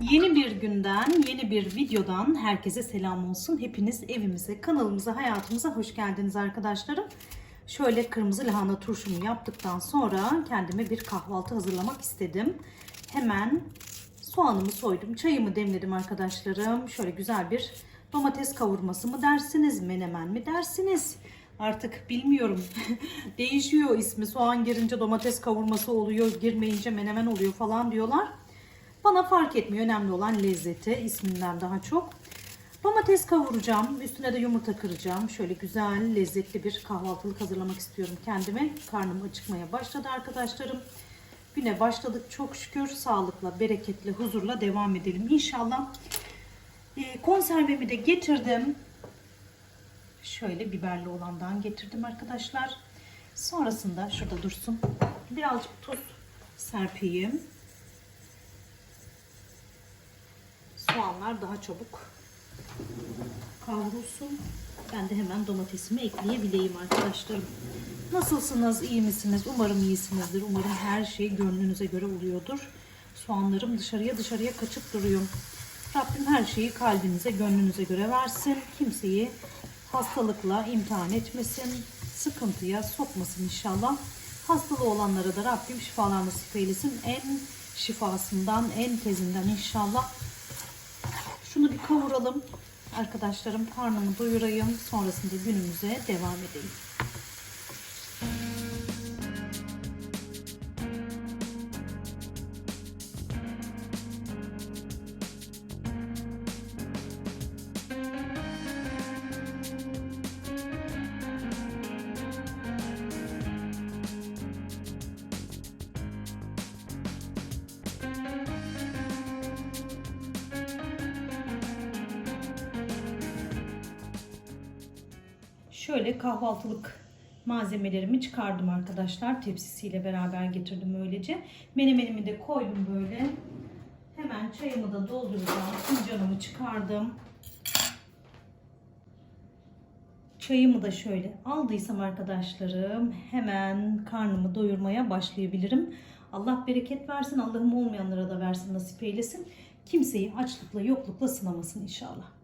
Yeni bir günden, yeni bir videodan herkese selam olsun. Hepiniz evimize, kanalımıza, hayatımıza hoş geldiniz arkadaşlarım. Şöyle kırmızı lahana turşumu yaptıktan sonra kendime bir kahvaltı hazırlamak istedim. Hemen soğanımı soydum, çayımı demledim arkadaşlarım. Şöyle güzel bir domates kavurması mı dersiniz, menemen mi dersiniz? Artık bilmiyorum. Değişiyor ismi. Soğan girince domates kavurması oluyor, girmeyince menemen oluyor falan diyorlar. Bana fark etmiyor. Önemli olan lezzeti isminden daha çok. Domates kavuracağım. Üstüne de yumurta kıracağım. Şöyle güzel, lezzetli bir kahvaltılık hazırlamak istiyorum kendime. Karnım acıkmaya başladı arkadaşlarım. Güne başladık çok şükür. Sağlıkla, bereketle, huzurla devam edelim inşallah. Ee, konservemi de getirdim. Şöyle biberli olandan getirdim arkadaşlar. Sonrasında şurada dursun. Birazcık tuz serpeyim. Soğanlar daha çabuk kavrulsun. Ben de hemen domatesimi ekleyebileyim arkadaşlarım. Nasılsınız? iyi misiniz? Umarım iyisinizdir. Umarım her şey gönlünüze göre oluyordur. Soğanlarım dışarıya dışarıya kaçıp duruyor. Rabbim her şeyi kalbinize, gönlünüze göre versin. Kimseyi hastalıkla imtihan etmesin. Sıkıntıya sokmasın inşallah. Hastalığı olanlara da Rabbim şifalar nasip. En şifasından, en tezinden inşallah. Şunu bir kavuralım. Arkadaşlarım karnımı doyurayım. Sonrasında günümüze devam edelim. Şöyle kahvaltılık malzemelerimi çıkardım arkadaşlar. Tepsisiyle beraber getirdim öylece. Menemenimi de koydum böyle. Hemen çayımı da dolduracağım. Fincanımı çıkardım. Çayımı da şöyle aldıysam arkadaşlarım hemen karnımı doyurmaya başlayabilirim. Allah bereket versin. Allah'ım olmayanlara da versin nasip eylesin. Kimseyi açlıkla yoklukla sınamasın inşallah.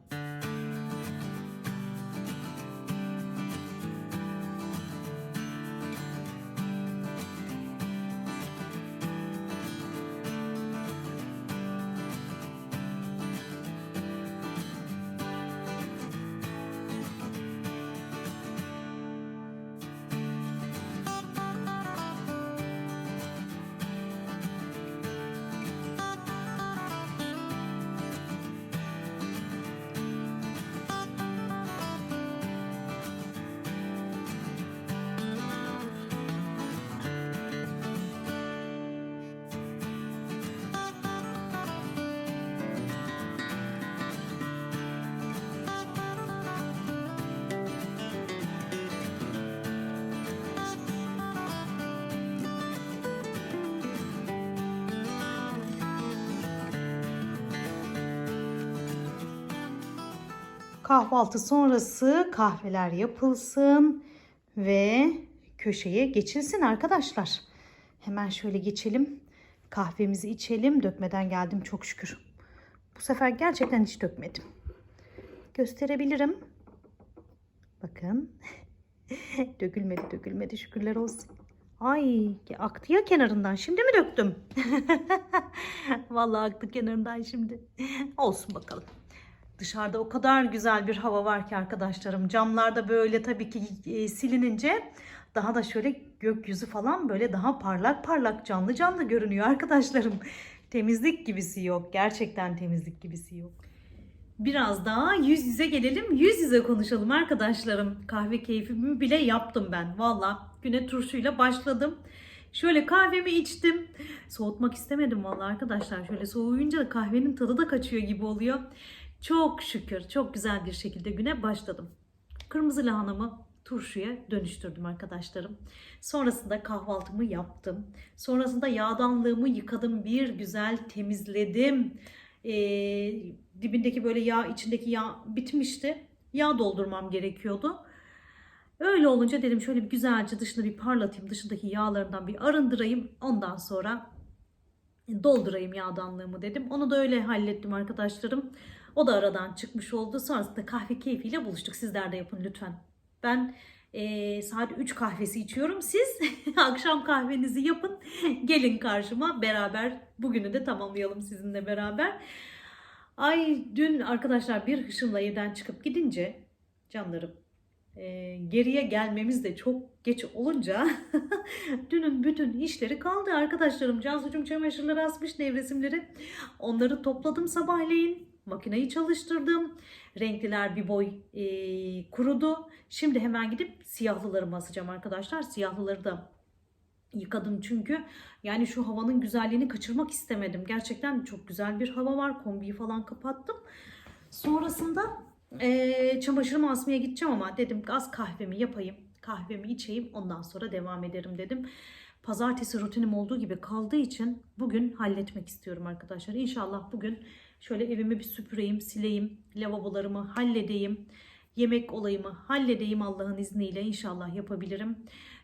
Kahvaltı sonrası kahveler yapılsın ve köşeye geçilsin arkadaşlar. Hemen şöyle geçelim. Kahvemizi içelim. Dökmeden geldim çok şükür. Bu sefer gerçekten hiç dökmedim. Gösterebilirim. Bakın. dökülmedi dökülmedi şükürler olsun. Ay aktı ya kenarından. Şimdi mi döktüm? Vallahi aktı kenarından şimdi. Olsun bakalım. Dışarıda o kadar güzel bir hava var ki arkadaşlarım. Camlarda böyle tabii ki e, silinince daha da şöyle gökyüzü falan böyle daha parlak parlak canlı canlı görünüyor arkadaşlarım. Temizlik gibisi yok. Gerçekten temizlik gibisi yok. Biraz daha yüz yüze gelelim. Yüz yüze konuşalım arkadaşlarım. Kahve keyfimi bile yaptım ben. Valla güne turşuyla başladım. Şöyle kahvemi içtim. Soğutmak istemedim valla arkadaşlar. Şöyle soğuyunca kahvenin tadı da kaçıyor gibi oluyor. Çok şükür çok güzel bir şekilde güne başladım. Kırmızı lahanamı turşuya dönüştürdüm arkadaşlarım. Sonrasında kahvaltımı yaptım. Sonrasında yağdanlığımı yıkadım. Bir güzel temizledim. Ee, dibindeki böyle yağ içindeki yağ bitmişti. Yağ doldurmam gerekiyordu. Öyle olunca dedim şöyle bir güzelce dışını bir parlatayım. Dışındaki yağlarından bir arındırayım. Ondan sonra doldurayım yağdanlığımı dedim. Onu da öyle hallettim arkadaşlarım. O da aradan çıkmış oldu. Sonrasında kahve keyfiyle buluştuk. Sizler de yapın lütfen. Ben eee, saat 3 kahvesi içiyorum. Siz akşam kahvenizi yapın. Gelin karşıma beraber bugünü de tamamlayalım sizinle beraber. Ay dün arkadaşlar bir hışımla evden çıkıp gidince canlarım eee, geriye gelmemiz de çok geç olunca dünün bütün işleri kaldı arkadaşlarım. Cansucuğum çamaşırları asmış nevresimleri. Onları topladım sabahleyin. Makineyi çalıştırdım. Renkliler bir boy eee, kurudu. Şimdi hemen gidip siyahlılarımı asacağım arkadaşlar. Siyahlıları da yıkadım çünkü. Yani şu havanın güzelliğini kaçırmak istemedim. Gerçekten çok güzel bir hava var. Kombiyi falan kapattım. Sonrasında eee çamaşırımı asmaya gideceğim ama dedim az kahvemi yapayım. Kahvemi içeyim ondan sonra devam ederim dedim. Pazartesi rutinim olduğu gibi kaldığı için bugün halletmek istiyorum arkadaşlar. İnşallah bugün şöyle evimi bir süpüreyim, sileyim, lavabolarımı halledeyim. Yemek olayımı halledeyim Allah'ın izniyle inşallah yapabilirim.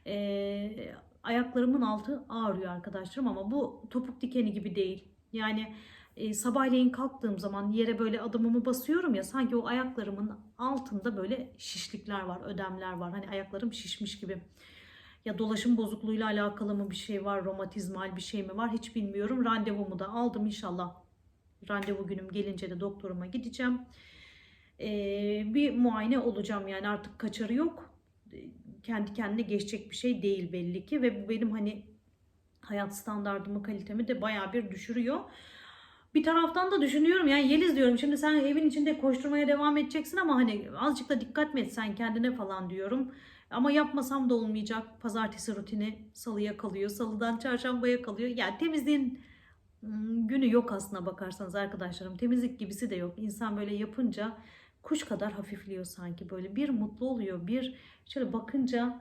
Ee, ayaklarımın altı ağrıyor arkadaşlarım ama bu topuk dikeni gibi değil. Yani e, sabahleyin kalktığım zaman yere böyle adımımı basıyorum ya sanki o ayaklarımın altında böyle şişlikler var, ödemler var. Hani ayaklarım şişmiş gibi. Ya dolaşım bozukluğuyla alakalı mı bir şey var, romatizmal bir şey mi var hiç bilmiyorum. Randevumu da aldım inşallah. Randevu günüm gelince de doktoruma gideceğim. Ee, bir muayene olacağım yani artık kaçarı yok. Kendi kendine geçecek bir şey değil belli ki ve bu benim hani hayat standartımı, kalitemi de bayağı bir düşürüyor. Bir taraftan da düşünüyorum yani Yeliz diyorum şimdi sen evin içinde koşturmaya devam edeceksin ama hani azıcık da dikkat mi etsen kendine falan diyorum. Ama yapmasam da olmayacak. Pazartesi rutini salıya kalıyor. Salıdan çarşambaya kalıyor. Yani temizliğin günü yok aslına bakarsanız arkadaşlarım. Temizlik gibisi de yok. İnsan böyle yapınca kuş kadar hafifliyor sanki. Böyle bir mutlu oluyor. Bir şöyle bakınca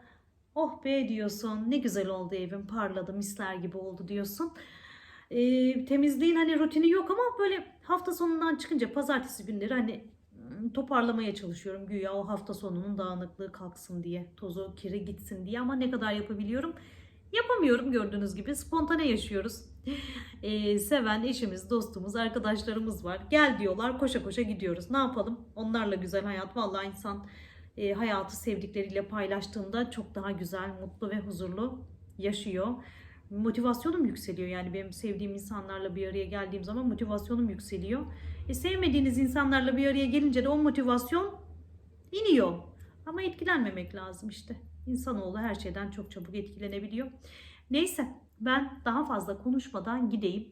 oh be diyorsun. Ne güzel oldu evim parladı misler gibi oldu diyorsun. Ee, temizliğin hani rutini yok ama böyle hafta sonundan çıkınca pazartesi günleri hani ım, toparlamaya çalışıyorum güya o hafta sonunun dağınıklığı kalksın diye tozu kiri gitsin diye ama ne kadar yapabiliyorum yapamıyorum gördüğünüz gibi spontane yaşıyoruz Ee, seven eşimiz dostumuz arkadaşlarımız var gel diyorlar koşa koşa gidiyoruz ne yapalım onlarla güzel hayat vallahi insan e, hayatı sevdikleriyle paylaştığında çok daha güzel mutlu ve huzurlu yaşıyor motivasyonum yükseliyor. Yani benim sevdiğim insanlarla bir araya geldiğim zaman motivasyonum yükseliyor. E, sevmediğiniz insanlarla bir araya gelince de o motivasyon iniyor. Ama etkilenmemek lazım işte. İnsanoğlu her şeyden çok çabuk etkilenebiliyor. Neyse ben daha fazla konuşmadan gideyim.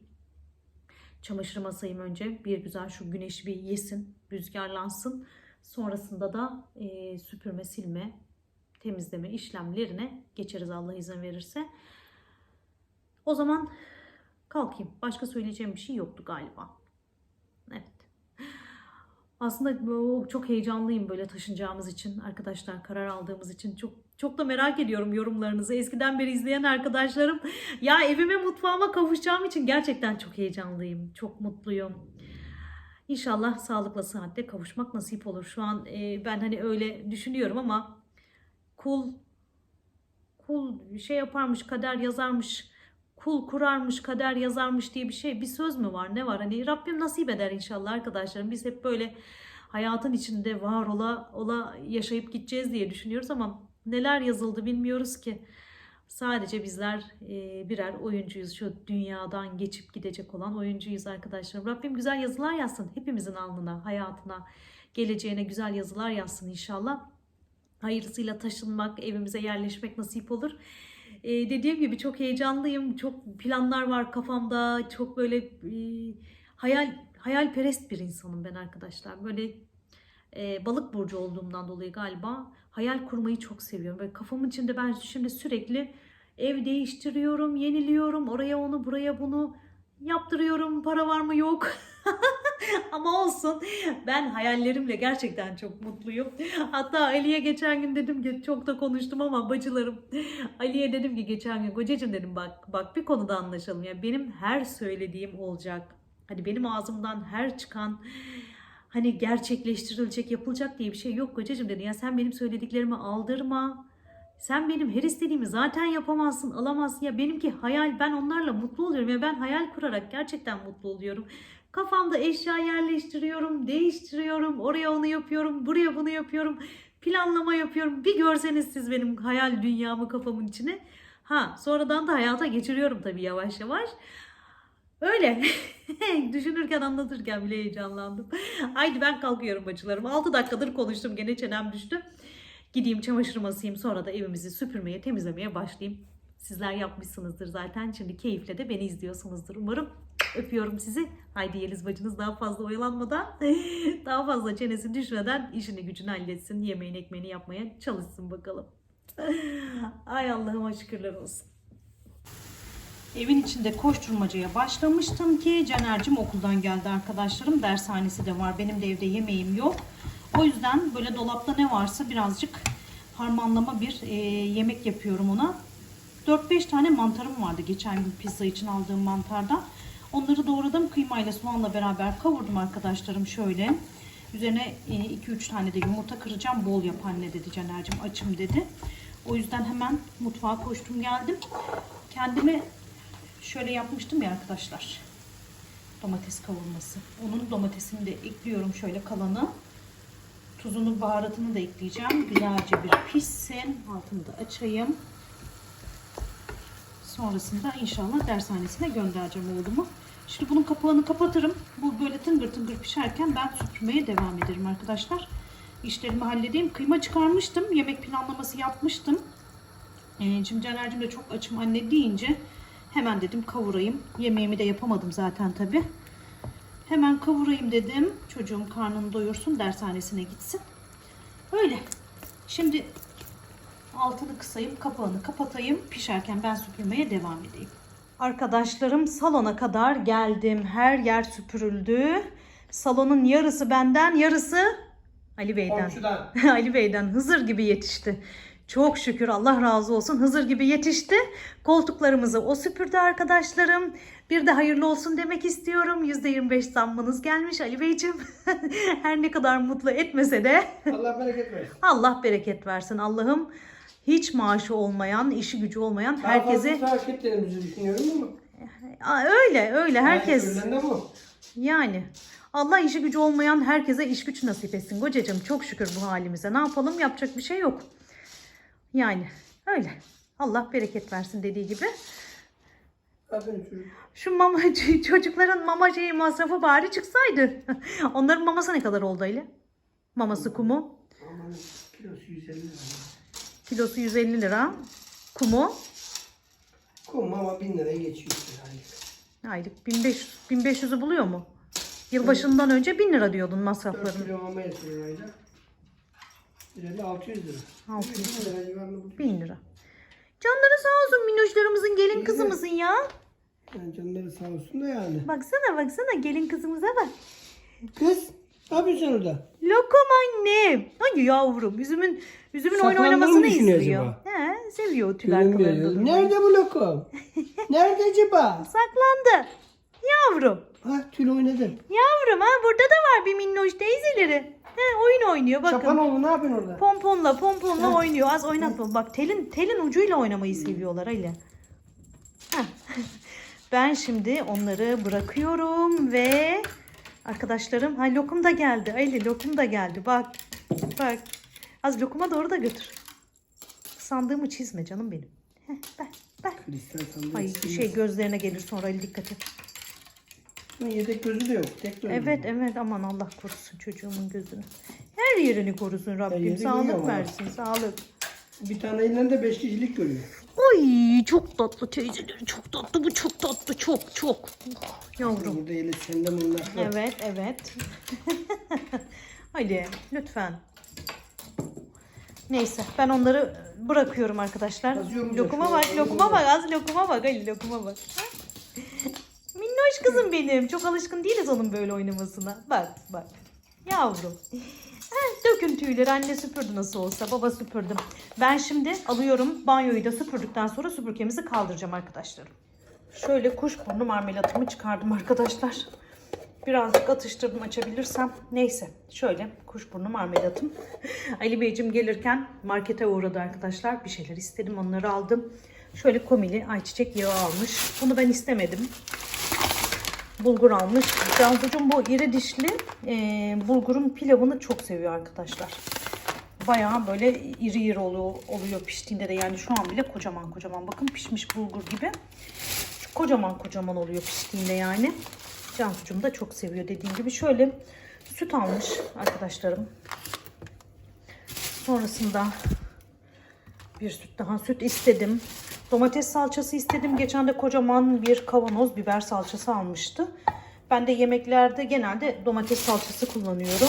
Çamaşırımı asayım önce. Bir güzel şu güneşi bir yesin, rüzgarlansın. Sonrasında da e, süpürme, silme, temizleme işlemlerine geçeriz Allah izin verirse. O zaman kalkayım. Başka söyleyeceğim bir şey yoktu galiba. Evet. Aslında çok heyecanlıyım böyle taşınacağımız için arkadaşlar karar aldığımız için çok çok da merak ediyorum yorumlarınızı. Eskiden beri izleyen arkadaşlarım ya evime mutfağıma kavuşacağım için gerçekten çok heyecanlıyım. Çok mutluyum. İnşallah sağlıkla sıhhatle kavuşmak nasip olur. Şu an e, ben hani öyle düşünüyorum ama kul kul şey yaparmış kader yazarmış kul kurarmış, kader yazarmış diye bir şey, bir söz mü var? Ne var? Hani Rabbim nasip eder inşallah arkadaşlarım. Biz hep böyle hayatın içinde var ola ola yaşayıp gideceğiz diye düşünüyoruz ama neler yazıldı bilmiyoruz ki. Sadece bizler e, birer oyuncuyuz. Şu dünyadan geçip gidecek olan oyuncuyuz arkadaşlarım. Rabbim güzel yazılar yazsın hepimizin alnına, hayatına, geleceğine güzel yazılar yazsın inşallah. Hayırlısıyla taşınmak, evimize yerleşmek nasip olur. Ee, dediğim gibi çok heyecanlıyım. Çok planlar var kafamda. Çok böyle e, hayal hayalperest bir insanım ben arkadaşlar. Böyle e, balık burcu olduğumdan dolayı galiba hayal kurmayı çok seviyorum. Böyle kafamın içinde ben şimdi sürekli ev değiştiriyorum, yeniliyorum. Oraya onu, buraya bunu yaptırıyorum. Para var mı? Yok. Ama olsun. Ben hayallerimle gerçekten çok mutluyum. Hatta Ali'ye geçen gün dedim ki çok da konuştum ama bacılarım. Ali'ye dedim ki geçen gün kocacığım dedim bak bak bir konuda anlaşalım. ya benim her söylediğim olacak. Hani benim ağzımdan her çıkan hani gerçekleştirilecek, yapılacak diye bir şey yok kocacığım dedi. Ya sen benim söylediklerimi aldırma. Sen benim her istediğimi zaten yapamazsın, alamazsın. Ya benimki hayal, ben onlarla mutlu oluyorum. Ya ben hayal kurarak gerçekten mutlu oluyorum. Kafamda eşya yerleştiriyorum, değiştiriyorum. Oraya onu yapıyorum, buraya bunu yapıyorum. Planlama yapıyorum. Bir görseniz siz benim hayal dünyamı kafamın içine. Ha sonradan da hayata geçiriyorum tabii yavaş yavaş. Öyle. Düşünürken anlatırken bile heyecanlandım. Haydi ben kalkıyorum bacılarım. 6 dakikadır konuştum gene çenem düştü. Gideyim çamaşırımı asayım sonra da evimizi süpürmeye temizlemeye başlayayım. Sizler yapmışsınızdır zaten. Şimdi keyifle de beni izliyorsunuzdur umarım. Öpüyorum sizi. Haydi Yeliz bacınız daha fazla oyalanmadan, daha fazla çenesi düşmeden işini gücünü halletsin. Yemeğini ekmeğini yapmaya çalışsın bakalım. Ay Allah'ıma şükürler olsun. Evin içinde koşturmacaya başlamıştım ki Caner'cim okuldan geldi arkadaşlarım. Dershanesi de var. Benim de evde yemeğim yok. O yüzden böyle dolapta ne varsa birazcık harmanlama bir e, yemek yapıyorum ona. 4-5 tane mantarım vardı geçen gün pizza için aldığım mantardan. Onları doğradım. Kıymayla soğanla beraber kavurdum arkadaşlarım şöyle. Üzerine 2-3 tane de yumurta kıracağım. Bol yap anne dedi Caner'cim açım dedi. O yüzden hemen mutfağa koştum geldim. Kendime şöyle yapmıştım ya arkadaşlar. Domates kavurması. Onun domatesini de ekliyorum şöyle kalanı. Tuzunu, baharatını da ekleyeceğim. Güzelce bir pişsin. Altını da açayım. Sonrasında inşallah dershanesine göndereceğim oğlumu. Şimdi bunun kapağını kapatırım. Bu böyle tıngır tıngır pişerken ben süpürmeye devam ederim arkadaşlar. İşlerimi halledeyim. Kıyma çıkarmıştım. Yemek planlaması yapmıştım. Ee, şimdi de çok açım anne deyince hemen dedim kavurayım. Yemeğimi de yapamadım zaten tabi. Hemen kavurayım dedim. Çocuğum karnını doyursun dershanesine gitsin. Öyle. Şimdi altını kısayım, kapağını kapatayım. Pişerken ben süpürmeye devam edeyim. Arkadaşlarım salona kadar geldim. Her yer süpürüldü. Salonun yarısı benden, yarısı Ali Bey'den. Komşudan. Ali Bey'den Hızır gibi yetişti. Çok şükür Allah razı olsun Hızır gibi yetişti. Koltuklarımızı o süpürdü arkadaşlarım. Bir de hayırlı olsun demek istiyorum. %25 zammınız gelmiş Ali Beyciğim. Her ne kadar mutlu etmese de Allah bereket versin. Allah bereket versin Allah'ım. Hiç maaşı olmayan, işi gücü olmayan Daha herkese fazla takip ettiğimizi düşünüyorum ama. Öyle öyle herkes Yani bu. yani Allah işi gücü olmayan herkese iş güç nasip etsin kocacığım. Çok şükür bu halimize. Ne yapalım? Yapacak bir şey yok. Yani öyle. Allah bereket versin dediği gibi. Şu mama çocukların mama şeyi masrafı bari çıksaydı. Onların maması ne kadar oldu öyle? Maması kumu Aman kilosu 150 lira. kilosu 150 lira. Kumu Kum ama 1000 liraya geçiyor. aylık. aylık 1500 1500'ü buluyor mu? Yılbaşından önce 1000 lira diyordun 4 masrafların. kilo mama yatırıyor ayda. 150 600 lira. 600 1000 lira civarında buluyor. 1000 lira. Canları sağ olsun minnoşlarımızın gelin kızımızın ya. Yani canları sağ olsun da yani. Baksana baksana gelin kızımıza bak. Kız ne yapıyorsun orada? Lokum annem. Ay yavrum üzümün üzümün oyun oynamasını istiyor. acaba? He, seviyor kıvırında durmayı. Nerede bu lokum? Nerede acaba? Saklandı. Yavrum. Ha tül oynadı. Yavrum ha burada da var bir minnoş teyzeleri. He, oyun oynuyor bakın. Çapanoğlu ne yapıyorsun orada? Pomponla pomponla oynuyor. Az oynatma. Bak telin telin ucuyla oynamayı seviyorlar öyle. Heh. Ben şimdi onları bırakıyorum ve arkadaşlarım ha lokum da geldi. Ali lokum da geldi. Bak. Bak. Az lokuma doğru da götür. Sandığımı çizme canım benim. Heh. Kristal sandığı. Ay şey gözlerine gelir sonra Ali dikkat et. Bunun Yedek gözü de yok. Tek gözü. Evet evet aman Allah korusun çocuğumun gözünü. Her yerini korusun Rabbim. yeri görüyor Sağlık ama. versin sağlık. Bir tane elinden de 5 kişilik görüyor. Ay çok tatlı teyzeleri çok tatlı bu çok tatlı çok çok. Oh, yavrum. Burada eli senden bunlar. Evet evet. Hadi lütfen. Neyse ben onları bırakıyorum arkadaşlar. Yazıyor mu Lokuma zaten? bak lokuma bak az lokuma bak Ali lokuma bak. Minnoş kızım benim. Çok alışkın değiliz onun böyle oynamasına. Bak bak. Yavrum. Heh, Dökün tüyleri anne süpürdü nasıl olsa baba süpürdüm. Ben şimdi alıyorum banyoyu da süpürdükten sonra süpürgemizi kaldıracağım arkadaşlarım. Şöyle kuşburnu marmelatımı çıkardım arkadaşlar. Birazcık atıştırdım açabilirsem. Neyse şöyle kuşburnu marmelatım. Ali Beyciğim gelirken markete uğradı arkadaşlar. Bir şeyler istedim onları aldım. Şöyle komili ayçiçek yağı almış. Bunu ben istemedim. Bulgur almış. Cansucuğum bu iri dişli e, bulgurun pilavını çok seviyor arkadaşlar. Bayağı böyle iri iri oluyor, oluyor piştiğinde de yani şu an bile kocaman kocaman bakın pişmiş bulgur gibi. Şu kocaman kocaman oluyor piştiğinde yani. Cansucuğum da çok seviyor dediğim gibi. Şöyle süt almış arkadaşlarım. Sonrasında bir süt daha süt istedim. Domates salçası istedim. Geçen de kocaman bir kavanoz biber salçası almıştı. Ben de yemeklerde genelde domates salçası kullanıyorum.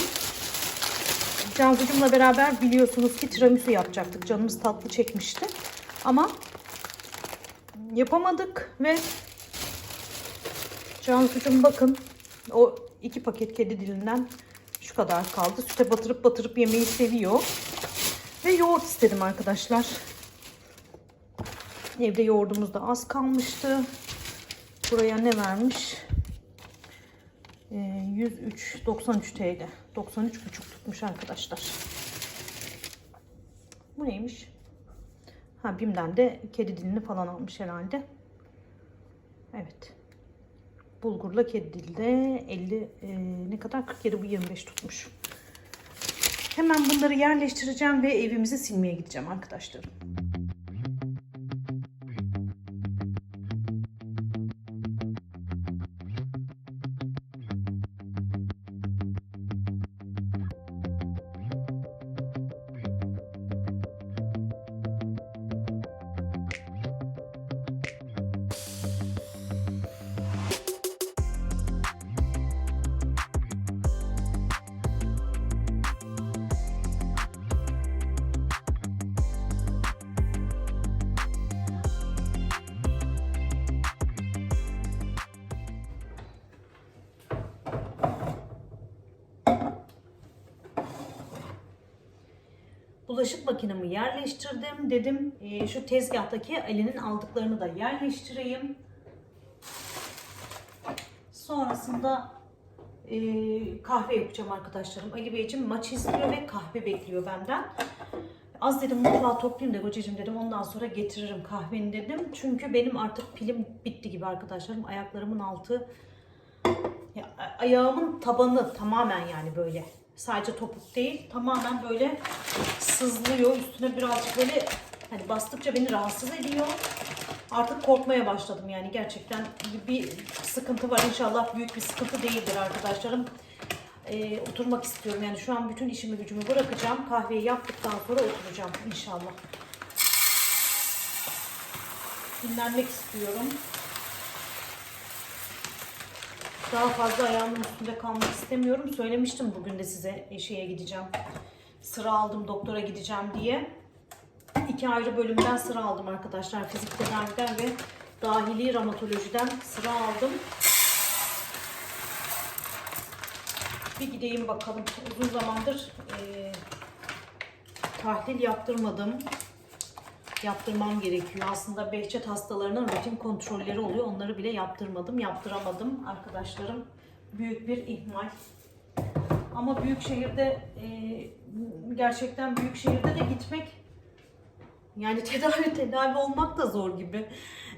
Cansucuğumla beraber biliyorsunuz ki tiramisu yapacaktık. Canımız tatlı çekmişti. Ama yapamadık ve Cansucuğum bakın o iki paket kedi dilinden şu kadar kaldı. Süte batırıp batırıp yemeyi seviyor. Ve yoğurt istedim arkadaşlar. Evde yoğurdumuz da az kalmıştı. Buraya ne vermiş? Ee, 103 93 TL. 93 buçuk tutmuş arkadaşlar. Bu neymiş? Ha Bim'den de kedi dilini falan almış herhalde. Evet. Bulgurla kedi dili de 50 e, ne kadar 47 bu 25 tutmuş. Hemen bunları yerleştireceğim ve evimizi silmeye gideceğim arkadaşlarım. Yerleştirdim. Dedim e, şu tezgahtaki Ali'nin aldıklarını da yerleştireyim. Sonrasında e, kahve yapacağım arkadaşlarım. Ali Beyciğim maç izliyor ve kahve bekliyor benden. Az dedim mutfağı toplayayım da kocacığım dedim ondan sonra getiririm kahveni dedim. Çünkü benim artık pilim bitti gibi arkadaşlarım. Ayaklarımın altı ya, ayağımın tabanı tamamen yani böyle. Sadece topuk değil tamamen böyle sızlıyor. Üstüne birazcık böyle hani bastıkça beni rahatsız ediyor. Artık korkmaya başladım yani gerçekten bir sıkıntı var. İnşallah büyük bir sıkıntı değildir arkadaşlarım. Ee, oturmak istiyorum yani şu an bütün işimi gücümü bırakacağım. Kahveyi yaptıktan sonra oturacağım inşallah. Dinlenmek istiyorum. Daha fazla ayağımın üstünde kalmak istemiyorum. Söylemiştim bugün de size şeye gideceğim. Sıra aldım doktora gideceğim diye. İki ayrı bölümden sıra aldım arkadaşlar. Fizik tedaviden ve dahili ramatolojiden sıra aldım. Bir gideyim bakalım. Uzun zamandır e, tahlil yaptırmadım. Yaptırmam gerekiyor. Aslında Behçet hastalarının rutin kontrolleri oluyor. Onları bile yaptırmadım, yaptıramadım arkadaşlarım. Büyük bir ihmal. Ama büyük şehirde e, gerçekten büyük şehirde de gitmek yani tedavi tedavi olmak da zor gibi.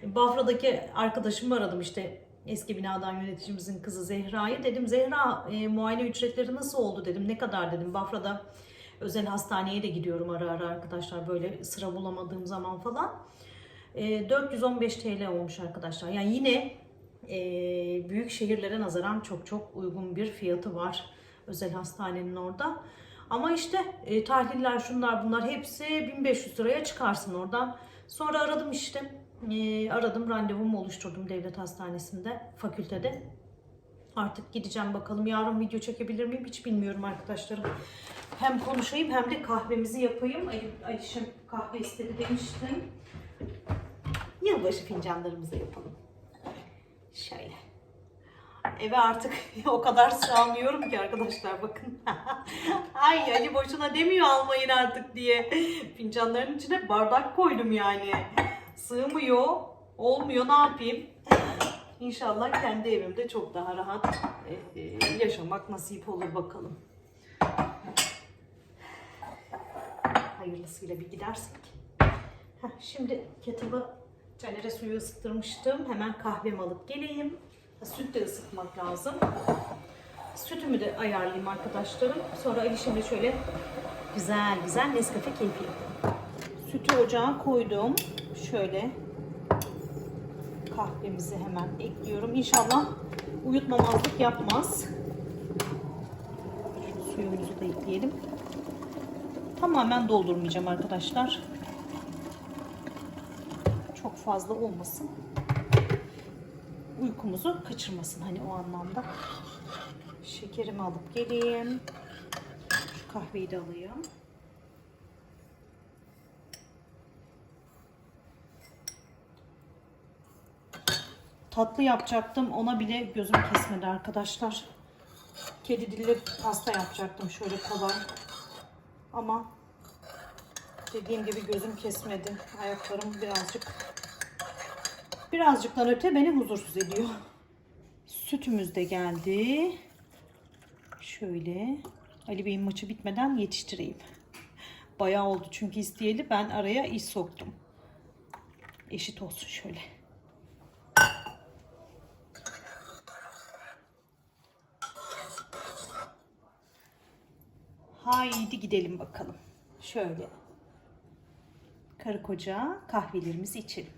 Bafra'daki arkadaşımı aradım işte eski binadan yöneticimizin kızı Zehra'yı. Dedim Zehra e, muayene ücretleri nasıl oldu dedim. Ne kadar dedim. Bafra'da özel hastaneye de gidiyorum ara ara arkadaşlar böyle sıra bulamadığım zaman falan. E, 415 TL olmuş arkadaşlar. Yani yine e, büyük şehirlere nazaran çok çok uygun bir fiyatı var özel hastanenin orada. Ama işte e, tahliller şunlar bunlar hepsi 1500 liraya çıkarsın oradan. Sonra aradım işte. E, aradım randevumu oluşturdum devlet hastanesinde, fakültede. Artık gideceğim bakalım. Yarın video çekebilir miyim hiç bilmiyorum arkadaşlarım. Hem konuşayım hem de kahvemizi yapayım. Ali, Alişim kahve istedi demiştim. Yılbaşı fincanlarımızı yapalım. Şöyle. Eve artık o kadar sığamıyorum ki arkadaşlar bakın. Ay Ali boşuna demiyor almayın artık diye. Fincanların içine bardak koydum yani. Sığmıyor. Olmuyor ne yapayım? İnşallah kendi evimde çok daha rahat e, e, yaşamak nasip olur bakalım. Hayırlısıyla bir gidersek. Heh, şimdi kettle'ı tenere suyu ısıttırmıştım. Hemen kahvemi alıp geleyim. Süt de ısıtmak lazım. Sütümü de ayarlayayım arkadaşlarım. Sonra Ali şimdi şöyle güzel güzel Nescafe keyfi yapalım. Sütü ocağa koydum. Şöyle kahvemizi hemen ekliyorum. İnşallah uyutmamazlık yapmaz. Suyumuzu da ekleyelim. Tamamen doldurmayacağım arkadaşlar. Çok fazla olmasın. Uykumuzu kaçırmasın hani o anlamda. Şekerimi alıp geleyim. Şu kahveyi de alayım. Tatlı yapacaktım. Ona bile gözüm kesmedi arkadaşlar. Kedi dilli pasta yapacaktım şöyle kolay. Ama dediğim gibi gözüm kesmedi. Ayaklarım birazcık birazcıktan öte beni huzursuz ediyor. Sütümüz de geldi. Şöyle Ali Bey'in maçı bitmeden yetiştireyim. Bayağı oldu çünkü isteyeli ben araya iş soktum. Eşit olsun şöyle. Haydi gidelim bakalım. Şöyle. Karı koca kahvelerimizi içelim.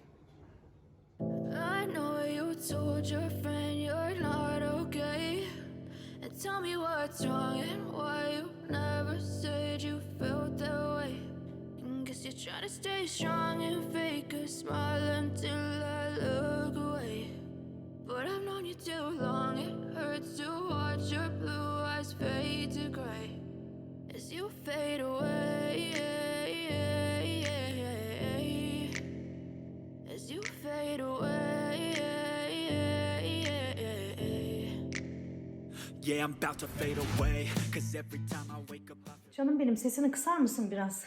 Told your friend you're not okay. And tell me what's wrong and why you never said you felt that way. And guess you're trying to stay strong and fake a smile until I look away. But I've known you too long, it hurts to watch your blue eyes fade to gray you fade away. As you fade away. Yeah, I'm about to fade away. Cause every time I wake up, I Canım benim sesini kısar mısın biraz?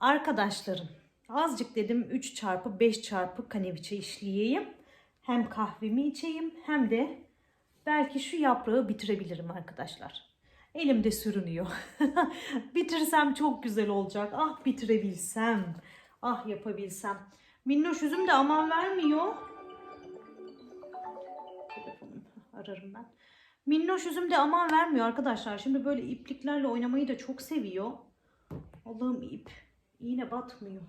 Arkadaşlarım azıcık dedim 3 çarpı 5 çarpı kaneviçe işleyeyim. Hem kahvemi içeyim hem de belki şu yaprağı bitirebilirim arkadaşlar. Elimde sürünüyor. Bitirsem çok güzel olacak. Ah bitirebilsem. Ah yapabilsem. Minnoş üzüm de aman vermiyor. Telefonum ararım ben. Minnoş üzüm de aman vermiyor arkadaşlar. Şimdi böyle ipliklerle oynamayı da çok seviyor. Allah'ım ip. iğne batmıyor.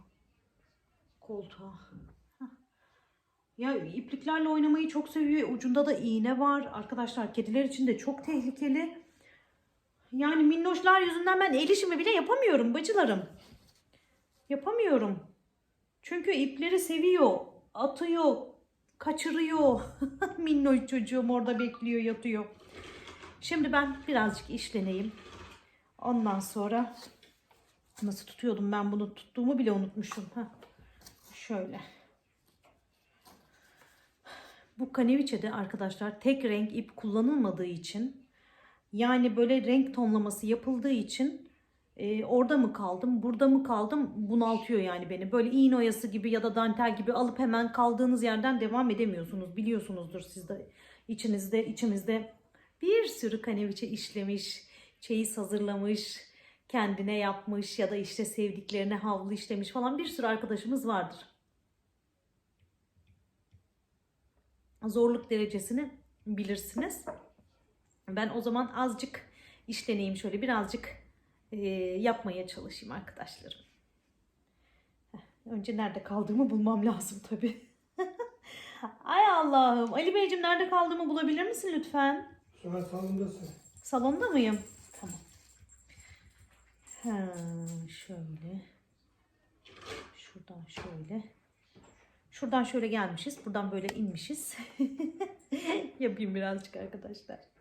Koltuğa. Ya ipliklerle oynamayı çok seviyor. Ucunda da iğne var. Arkadaşlar kediler için de çok tehlikeli. Yani minnoşlar yüzünden ben el işimi bile yapamıyorum bacılarım. Yapamıyorum. Çünkü ipleri seviyor. Atıyor. Kaçırıyor. Minnoş çocuğum orada bekliyor yatıyor. Şimdi ben birazcık işleneyim. Ondan sonra nasıl tutuyordum ben bunu tuttuğumu bile unutmuşum. Heh. Şöyle. Bu kaneviçede arkadaşlar tek renk ip kullanılmadığı için yani böyle renk tonlaması yapıldığı için e, orada mı kaldım, burada mı kaldım bunaltıyor yani beni. Böyle iğne oyası gibi ya da dantel gibi alıp hemen kaldığınız yerden devam edemiyorsunuz. Biliyorsunuzdur siz de içinizde, içimizde bir sürü kaneviçe işlemiş, çeyiz hazırlamış, kendine yapmış ya da işte sevdiklerine havlu işlemiş falan bir sürü arkadaşımız vardır. Zorluk derecesini bilirsiniz. Ben o zaman azıcık işleneyim şöyle birazcık e, yapmaya çalışayım arkadaşlarım. Heh, Önce nerede kaldığımı bulmam lazım tabii. Ay Allah'ım. Ali Beyciğim nerede kaldığımı bulabilir misin lütfen? An salondasın. Salonda mıyım? Tamam. Ha, şöyle. Şuradan şöyle. Şuradan şöyle gelmişiz. Buradan böyle inmişiz. Yapayım birazcık arkadaşlar.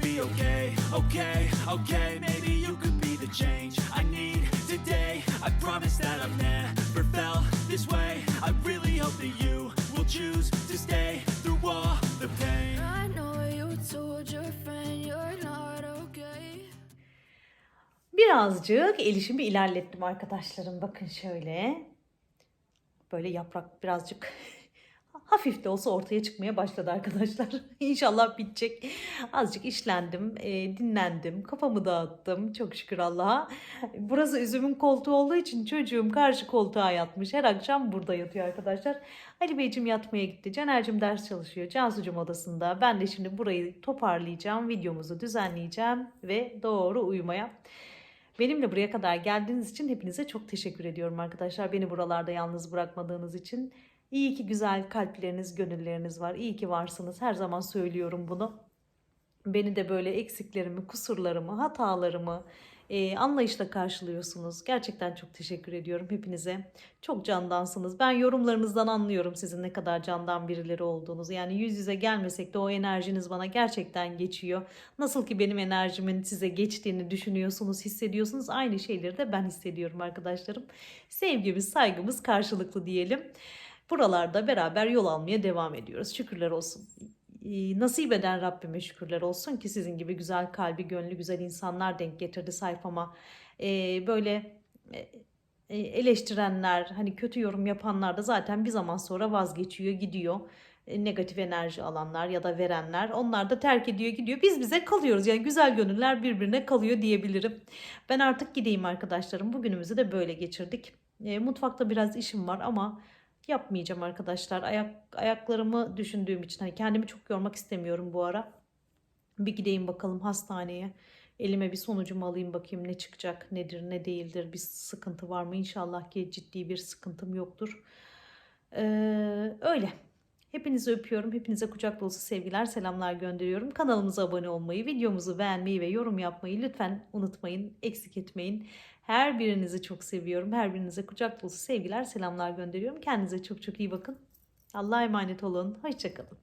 okay, okay, maybe you could be the change I need today. I promise that I've never felt this way. I really hope that you will choose to stay through all the pain. I know you told your friend you're not okay. Birazcık elişimi ilerlettim arkadaşlarım. Bakın şöyle. Böyle yaprak birazcık hafif de olsa ortaya çıkmaya başladı arkadaşlar. İnşallah bitecek. Azıcık işlendim, e, dinlendim, kafamı dağıttım. Çok şükür Allah'a. Burası üzümün koltuğu olduğu için çocuğum karşı koltuğa yatmış. Her akşam burada yatıyor arkadaşlar. Ali Beyciğim yatmaya gitti. Caner'cim ders çalışıyor. Cansu'cum odasında. Ben de şimdi burayı toparlayacağım. Videomuzu düzenleyeceğim ve doğru uyumaya. Benimle buraya kadar geldiğiniz için hepinize çok teşekkür ediyorum arkadaşlar. Beni buralarda yalnız bırakmadığınız için. İyi ki güzel kalpleriniz, gönülleriniz var. İyi ki varsınız. Her zaman söylüyorum bunu. Beni de böyle eksiklerimi, kusurlarımı, hatalarımı e, anlayışla karşılıyorsunuz. Gerçekten çok teşekkür ediyorum hepinize. Çok candansınız. Ben yorumlarınızdan anlıyorum sizin ne kadar candan birileri olduğunuzu. Yani yüz yüze gelmesek de o enerjiniz bana gerçekten geçiyor. Nasıl ki benim enerjimin size geçtiğini düşünüyorsunuz, hissediyorsunuz. Aynı şeyleri de ben hissediyorum arkadaşlarım. Sevgimiz, saygımız karşılıklı diyelim. Buralarda beraber yol almaya devam ediyoruz. Şükürler olsun. Nasip eden Rabbime şükürler olsun ki sizin gibi güzel kalbi, gönlü güzel insanlar denk getirdi sayfama. Ee, böyle e, eleştirenler, hani kötü yorum yapanlar da zaten bir zaman sonra vazgeçiyor, gidiyor. E, Negatif enerji alanlar ya da verenler onlar da terk ediyor gidiyor. Biz bize kalıyoruz yani güzel gönüller birbirine kalıyor diyebilirim. Ben artık gideyim arkadaşlarım. Bugünümüzü de böyle geçirdik. E, mutfakta biraz işim var ama yapmayacağım arkadaşlar. Ayak ayaklarımı düşündüğüm için hani kendimi çok yormak istemiyorum bu ara. Bir gideyim bakalım hastaneye. Elime bir sonucumu alayım bakayım ne çıkacak, nedir, ne değildir, bir sıkıntı var mı? İnşallah ki ciddi bir sıkıntım yoktur. Ee, öyle. Hepinizi öpüyorum. Hepinize kucak dolusu sevgiler, selamlar gönderiyorum. Kanalımıza abone olmayı, videomuzu beğenmeyi ve yorum yapmayı lütfen unutmayın, eksik etmeyin. Her birinizi çok seviyorum. Her birinize kucak dolusu sevgiler, selamlar gönderiyorum. Kendinize çok çok iyi bakın. Allah'a emanet olun. Hoşçakalın.